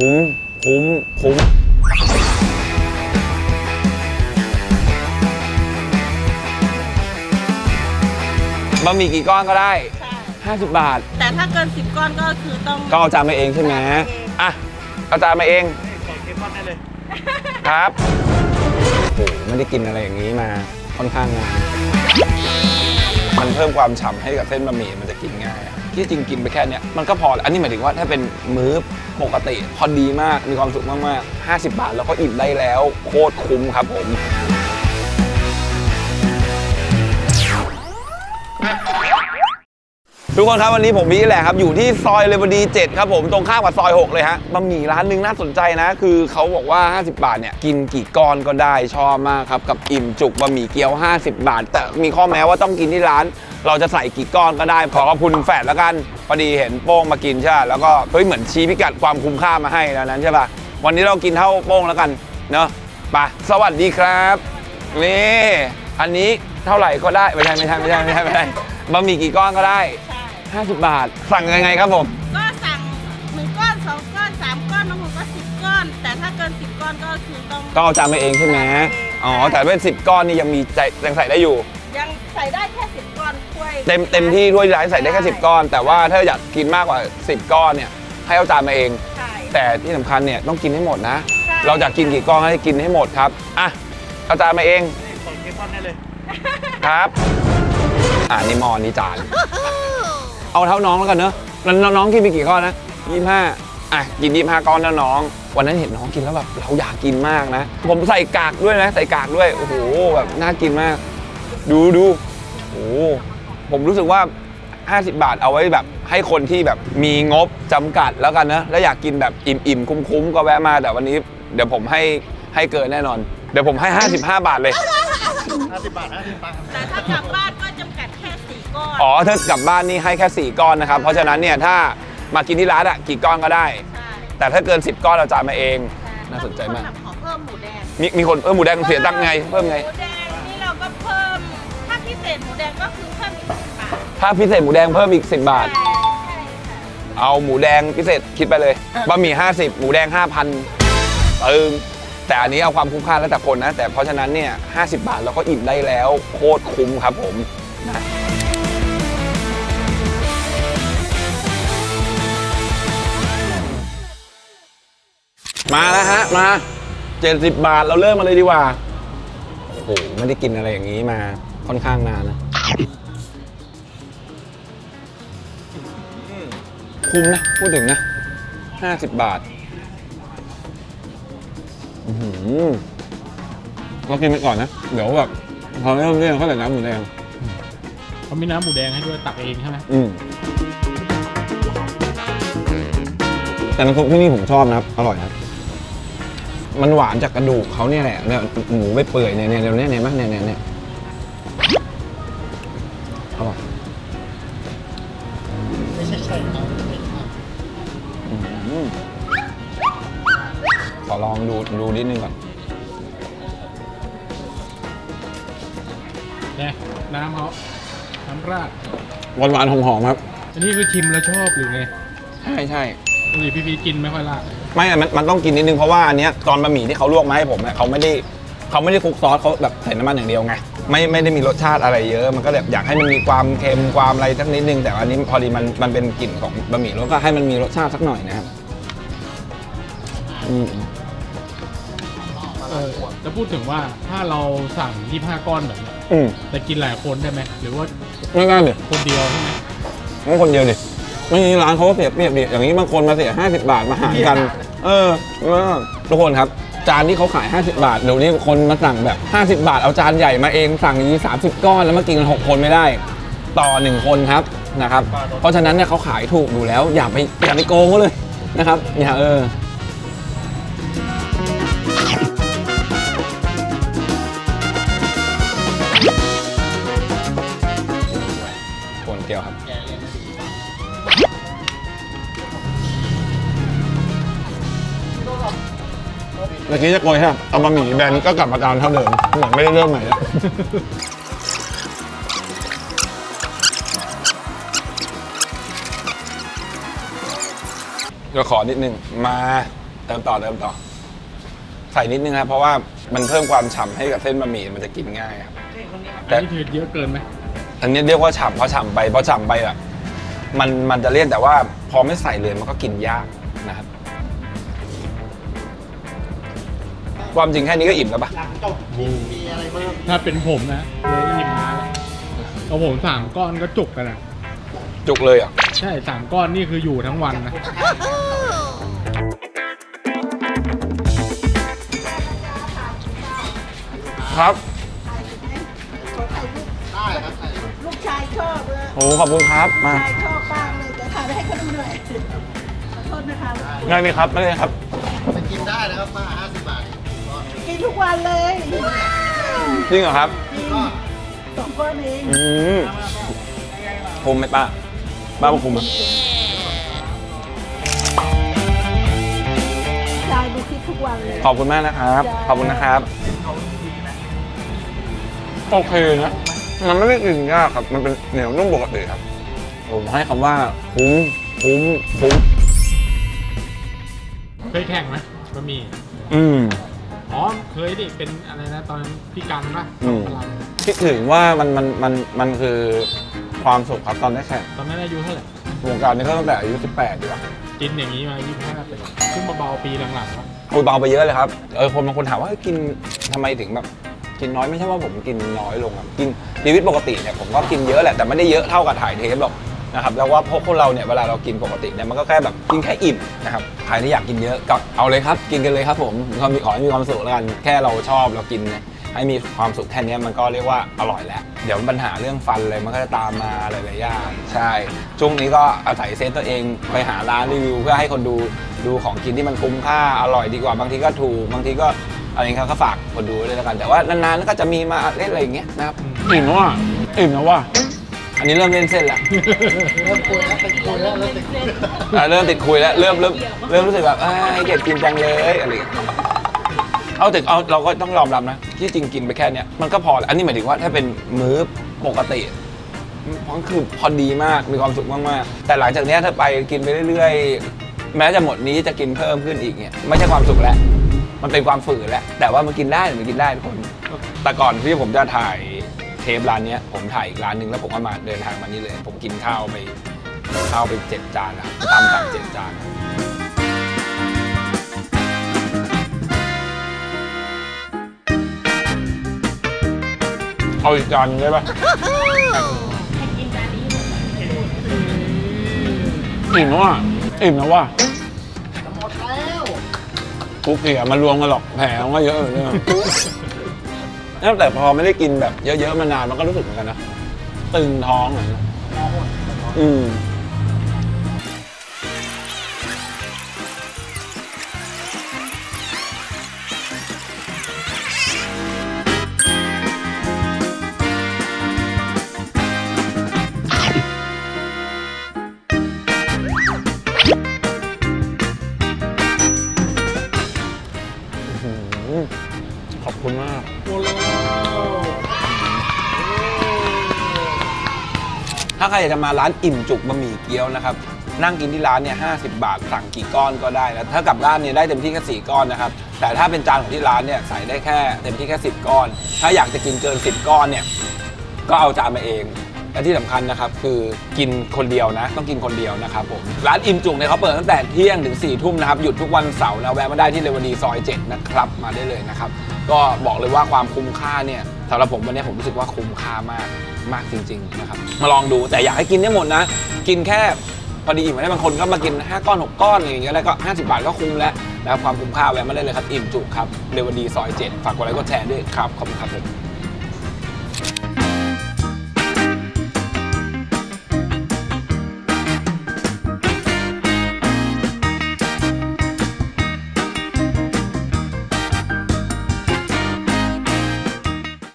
คุ้ม คุ้ม คุ้มบะหมี่กี่ก้อนก็ได้ ใช่50 บาท แต่ถ้าเกิน 10 ก้อนก็คือต้องก็เอาจานมาเองใช่ไหมอะ เอาจานมาเองครับโอ้โหไม่ได้กินอะไรอย่างนี้มาค่อนข้างนานมันเพิ่มความฉ่ำให้กับเส้นบะหมี่มันจะกินง่ายอะ ที่จริงกินไปแค่เนี้ยมันก็พอแล้วอันนี้หมายถึงว่าถ้าเป็นมื้อปกติพอดีมากมีความสุขมากๆ 50 บาทแล้วก็อิ่มได้แล้วโคตรคุ้มครับผมทุกคนครับวันนี้ผมพี่แหละครับอยู่ที่ซอยเลวดี7ครับผมตรงข้ามกับซอย 6 เลยฮะบะหมี่ร้านหนึงน่าสนใจนะ คือเขาบอกว่า 50 บาทเนี่ยกินกี่ก้อนก็ได้ชอบมากครับกับอิ่มจุกบะหมี่เกี๊ยว 50 บาท แต่มีข้อแม้ว่าต้องกินที่ร้าน เราจะใส่กี่ก้อนก็ได้ ขอขอบคุณแฟดแล้วกันพอดีเห็นโป้งมากินใช่ปะแล้วก็เฮ้ยเหมือนชี้พิกัดความคุ้มค่ามาให้แล้วนั้นใช่ปะวันนี้เรากินเท่าโป้งแล้วกันเนาะไปสวัสดีครับนี่อันนี้เท่าไหร่ก็ได้ไม่ใช่ไม่ใช่ไม่ใช่ไม่ใช่ไม่ใช่บะหมี่กี่ก้อนก็ได้ใช่50 บาท สั่งยังไงครับผม ก็สั่ง1ก้อน2ก้อน3ก้อนบางคนก็10ก้อน แต่ถ้าเกิน10ก้อนก็คือต้องก็เอาจานมาเองใช่ไหมอ๋อแต่เป็น10 ก้อนนี่ยังมีใจยังใส่ได้อยู่ ยังใส่ได้แค่10ก้อนถ้วย เต็มเต็มที่ด้วยร้านใส่ได้แค่10 ก้อน แต่ว่าถ้าอยากกินมากกว่า 10 ก้อนเนี่ยให้เอาจานมาเอง ใช่ แต่ที่สำคัญเนี่ยต้องกินให้หมดนะ ใช่ เราจะกินกี่ก้อนให้กินให้หมดครับอะเอาจานมาเองส่งเทปอนได้เลยครับ อ่านี่หมอนี่จาน เอาเท่าน้องแล้วกันเนอะแล้วน้องกินไปกี่ก้อนนะยี่ห้าอะกินยี่ห้าก้อนแล้วน้อง วันนั้นเห็นน้องกินแล้วแบบเราอยากกินมากนะ ผมใส่กากด้วยนะ ใส่กากด้วย โอ้โหแบบน่ากินมาก ดูดูโอ้โห ผมรู้สึกว่า 50 บาทเอาไว้แบบให้คนที่แบบมีงบจำกัดแล้วกันนะแล้วอยากกินแบบอิ่มๆ คุ้มๆ ก็แวะมาแต่วันนี้เดี๋ยวผมให้ให้เกินแน่นอน เดี๋ยวผมให้ 55 บาทเลย 50 บาท50บาทแต่ถ้ากลับบ้านก็จำกัดแค่4ก้อนอ๋อถ้ากลับบ้านนี่ให้แค่ 4 ก้อนนะครับ เพราะฉะนั้นเนี่ยถ้ามากินที่ร้านอะกี่ก้อนก็ได้ ใช่แต่ถ้าเกิน 10 ก้อนเราจ่ายมาเอง น่าสนใจมาก ขอเพิ่มหมูแดงมีมีคนเออหมูแดงเสียตังค์ไงเพิ่มไง หมูแดงนี่เราก็เพิ่มถ้าพิเศษหมูแดงก็คือเพิ่มอีกสิบบาท ถ้าพิเศษหมูแดงเพิ่มอีก 10 บาทใช่ใช่ค่ะเอาหมูแดงพิเศษคิดไปเลยบะหมี่50 หมูแดง 5,000เติมแต่อันนี้เอาความคุ้มค่าแล้วแต่คนนะ แต่เพราะฉะนั้นเนี่ย50 บาทเราก็อิ่มได้แล้ว โคตรคุ้มครับผมนะมาแล้วฮะ มา 70 บาทเราเริ่มมาเลยดีกว่า โอ้โห ไม่ได้กินอะไรอย่างนี้มาค่อนข้างนานนะ คุ้มนะ พูดถึงนะ 50 บาทอื้อหือเรากินไปก่อนนะ เดี๋ยวแบบพอเริ่มเรื่องเขาใส่น้ำหมูแดงเขามีน้ำหมูแดงให้ด้วยตักเองใช่ไหมอืมแต่น้ำซุปที่นี่ผมชอบนะครับ อร่อยนะมันหวานจากกระดูกเขาเนี่ยแหละเนี่ยหมูไปเปื่อยเนี่ยเนี่ยเนี่ยเนี่ยเนี่ยเนี่ย ดูดูนิดนึงก่อนเนี่ยน้ำเขาน้ำราด หวานหวานๆหอมๆครับ อันนี้คือชิมแล้วชอบหรือไงใช่ใช่ปกติพี่พีกินไม่ค่อยราดไม่อะมันมันต้องกินนิดนึงเพราะว่าอันเนี้ยตอนบะหมี่ที่เขาลวกมาให้ผมเนี่ยเขาไม่ได้เขาไม่ได้คลุกซอสเขาแบบใส่น้ำมันอย่างเดียวไงไม่ไม่ได้มีรสชาติอะไรเยอะ มันก็แบบอยากให้มันมีความเค็มความอะไรสักนิดนึงแต่อันนี้พอดีมันมันเป็นกลิ่นของบะหมี่แล้วก็ให้มันมีรสชาติสักหน่อยนะครับอืม เออจะพูดถึงว่าถ้าเราสั่ง25ก้อนแบบเนี้ยอืมแต่กินหลายคนได้ไหมหรือว่าง่ายๆเลยคนเดียวใช่ไหมงั้นคนเดียวดิไม่งี้ร้านเขาก็เสียเปรียบดิอย่างนี้บางคนมาเสีย 50 บาทมาหารกัน เออเออทุกคนครับ จานที่เขาขาย 50 บาทเดี๋ยวนี้คนมาสั่งแบบ 50 บาทเอาจานใหญ่มาเองสั่งอย่างนี้30 ก้อนแล้วมากินกัน6คนไม่ได้ ต่อ 1 คนครับนะครับ เพราะฉะนั้นเนี่ยเขาขายถูกอยู่แล้ว อย่าไปอย่าไปโกงเขาเลยนะครับอย่าเออ เมื่อกี้จะโกยใช่ไหมเอาบะหมี่แบนก็กลับมาจานเท่าเดิม เหมือนไม่ได้เริ่มใหม่แล้วเดี๋ยวขอนิดนึง มาเติมต่อเติมต่อ ใส่นิดนึงครับเพราะว่ามันเพิ่มความฉ่ำให้กับเส้นบะหมี่มันจะกินง่ายครับ แต่ อันนี้คือเยอะเกินไหมอันนี้เรียกว่าฉ่ำเพราะฉ่ำไปเพราะฉ่ำไปอะมันมันจะเลี่ยนแต่ว่าพอไม่ใส่เลยมันก็กินยากนะครับ ความจริงแค่นี้ก็อิ่มแล้วปะถ้าเป็นผมนะเลยอิ่มมาแล้วเอาผมสามก้อนก็จุกกันอะจุกเลยอะใช่สามก้อนนี่คืออยู่ทั้งวันนะครับลูกชายชอบเลยโอ้ขอบคุณครับมาชายชอบมากเลยเดี๋ยวถ่ายไปให้เขาดูหน่อยขอโทษนะคะได้ไหมครับไม่ได้ครับ ไปกินได้นะครับป้า50 บาท กินทุกวันเลยจริงเหรอครับสองก้อนเองอืมคุ้มไหมป้าป้าว่าคุ้มไหมชายดูคลิปทุกวันเลยขอบคุณมากนะครับ ขอบคุณนะครับ โอเคนะ มันไม่ได้กินยากครับ มันเป็นเหนียวนุ่มปกติครับ ผมให้คำว่าคุ้มคุ้มคุ้มเคยแข่งไหมบะหมี่อืมอ๋อเค ยดิเป็นอะไรนะตอนนั้นพี่กันปะอืม พลังคิดถึงว่ามันมันมันมันคือความสุขครับตอนได้แข่งตอนนั้นอายุเท่าไหร่วงการนี้ก็ตั้งแต่อายุ 18 ดีกว่ากินอย่างนี้มา25ปีซึ่งเบาๆปีหลังๆครับโอ้ยเบาไปเยอะเลยครับเออคนบางคนถามว่าเอ้ยกินทำไมถึงแบบกินน้อยไม่ใช่ว่าผมกินน้อยลงครับกินชีวิตปกติเนี่ยผมก็กินเยอะแหละแต่ไม่ได้เยอะเท่ากับถ่ายเทปหรอก นะครับแล้วว่าพวกคนเราเนี่ยเวลาเรากินปกติเนี่ยมันก็แค่แบบกินแค่อิ่มนะครับใครที่อยากกินเยอะก็เอาเลยครับ กินกันเลยครับผมมีความขอให้มีความสุขแล้วกันแค่เราชอบเรากินเนี่ยให้มีความสุขแค่เนี้ยมันก็เรียกว่าอร่อยแล้ว เดี๋ยวปัญหาเรื่องฟันเลยมันก็จะตามมาหลายๆอย่างใช่ ช่วงนี้ก็อาศัยเซฟตัวเองไปหาร้านรีวิวเพื่อให้คนดูดูของกินที่มันคุ้มค่าอร่อยดีกว่าบางทีก็ถูกบางทีก็อะไรอย่างเงี้ยก็ฝากคนดูด้วยแล้วกัน แต่ว่านานๆก็จะมีมาเล่นอะไรอย่างเงี้ยนะครับอิ่มแล้วว่ะอิ่มแล้วว่ะ อันนี้เริ่มเล่นเส้นแล้วเริ่มคุยแล้วเป็นคุยแล้วเริ่มเป็นคุยอะเริ่มติดคุยแล้วเริ่มเริ่มเริ่มรู้สึกแบบเอ้ยเกลียดกินจังเลยอะไรอย่างเงี้ยเอาแต่เอาเราก็ต้องยอมรับนะ ที่จริงกินไปแค่เนี้ยมันก็พอแหละอันนี้หมายถึงว่าถ้าเป็นมื้อปกติมันคือพอดีมากมีความสุขมากๆแต่หลังจากเนี้ยถ้าไปกินไปเรื่อยๆ แม้จะหมดนี้จะกินเพิ่มขึ้นอีกเนี่ยไม่ใช่ความสุขแล้วมันเป็นความฝืนแล้วแต่ว่ามันกินได้มันกินได้ทุกคนแต่ก่อนที่ผมจะถ่าย เทปร้านเนี้ยผมถ่ายอีกร้านหนึ่งแล้วผมก็มาเดินทางมานี่เลย ผมกินข้าวไปข้าวไปเจ็ดจานนะครับตามสั่งเจ็ดจาน เอาอีกจานหนึงได้ปะอิ่มแล้วอะอิ่มแล้วว่ะหมดแล้วคุกเกียมารวมกันหรอกแผลมันก็เยอะเลยเนี่ย แต่พอไม่ได้กินแบบเยอะๆมานานมันก็รู้สึกเหมือนกันนะตึงท้องเหมือนกันอืม ถ้าใครอยากจะมาร้านอิ่มจุกบะหมี่เกี๊ยวนะครับ นั่งกินที่ร้านเนี่ยห้บาทสั่งกี่ก้อนก็ได้แล้วถ้ากลับร้านเนี่ยได้เต็มที่แค่สี่ก้อนนะครับแต่ถ้าเป็นจานของที่ร้านเนี่ยใส่ได้แค่เต็มที่แค่ 10 ก้อน ถ้าอยากจะกินเกิน 10 ก้อนเนี่ยก็เอาจานมาเองและที่สำคัญนะครับคือกินคนเดียวนะ ต้องกินคนเดียวนะครับผมร้านอิ่มจุกเนี่ยเขาเปิดตั้งแต่เที่ยงถึง4ี่ทุ่มนะครับหยุดทุกวันเสาร์นะแวะมาได้ที่เรวดีซอย7นะครับมาได้เลยนะครับก็บอกเลยว่าความคุ้มค่าเนี่ย สำหรับผมวันนี้ผมรู้สึกว่าคุ้มค่ามากมากจริง ๆ นะครับ มาลองดูแต่อยากให้กินได้หมดนะ กินแค่พอดีอิ่มไม่ได้บางคนก็มากิน 5 ก้อน 6 ก้อนอย่างเงี้ยแล้วก็ 50 บาทก็คุ้มแล้วนะครับความคุ้มค่าแวะมาได้เลยครับ อิ่มจุกครับเรวดีซอย7ฝากกดไลค์กดแชร์ด้วยครับขอบคุณครับผม